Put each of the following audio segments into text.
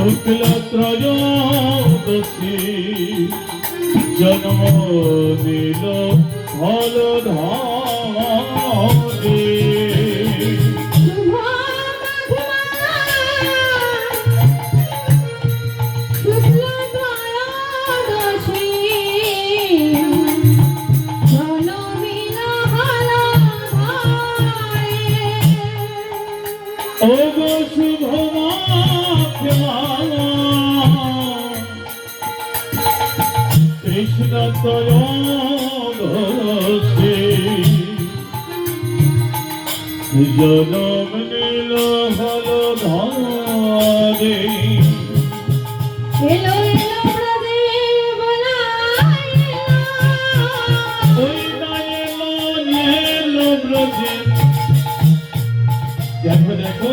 শুক্লত্রয়োদশী জন্ম দিল ফল ধারে শুভ কৃষ্ণ তয়োদশী জনম নীল হল ধারে দেখো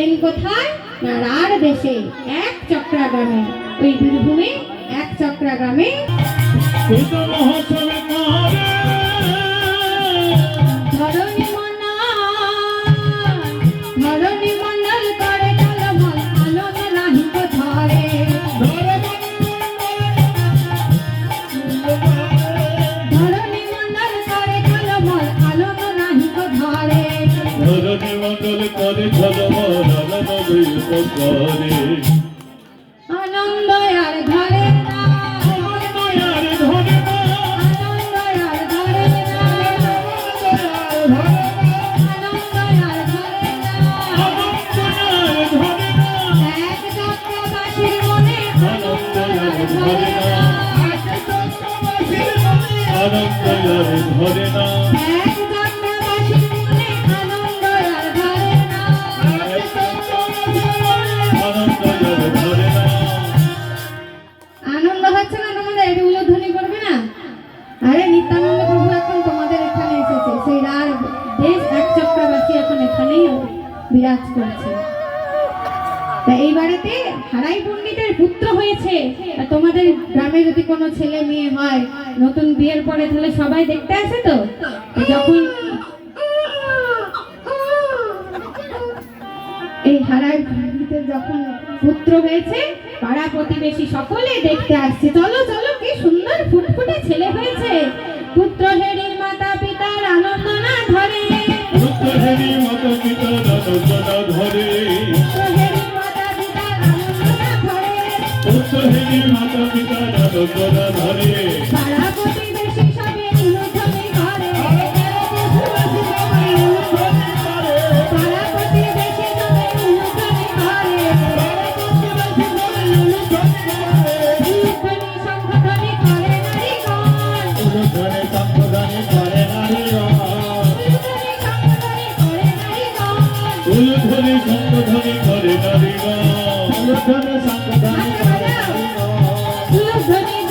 এলেন কোথায়? না রার দেশে এক চক্রা গ্রামে ওই বীরভূমে এক চক্রা গ্রামে ঝলমল করে আনন্দ আর ধরে ধরে না আরে নিত্যানন্দ প্রভু এখন তোমাদের এখানে এসেছে। সেই রার দেশ, এক চক্রবাসী এখন এখানেই বিরাজ করছে। তা এই বাড়িতে হারাই পণ্ডিতের পুত্র হয়েছে। তোমাদের গ্রামে যদি কোনো ছেলে মেয়ে হয়, নতুন বিয়ের পরে তাহলে সবাই দেখতে আসে তো যখন এই হারাই পণ্ডিতের যখন পুত্র হয়েছে পাড়া প্রতিবেশী সকলে দেখতে আসছে। চলো চলো কি সুন্দর ফুটফুটে ছেলে হয়েছে। পুত্র হেরির মাতা পিতার আনন্দ না ধরে। পুত্রহেরি মত পিতা দাদনা ধরে। পুত্র মাতা পিতার আনন্দ না ধরে। করে নারীগণ উলুধ্বনি সম্প্রদানি করে নারীগণ উলুধ্বনি সম্প্রদানি করে নারীগণ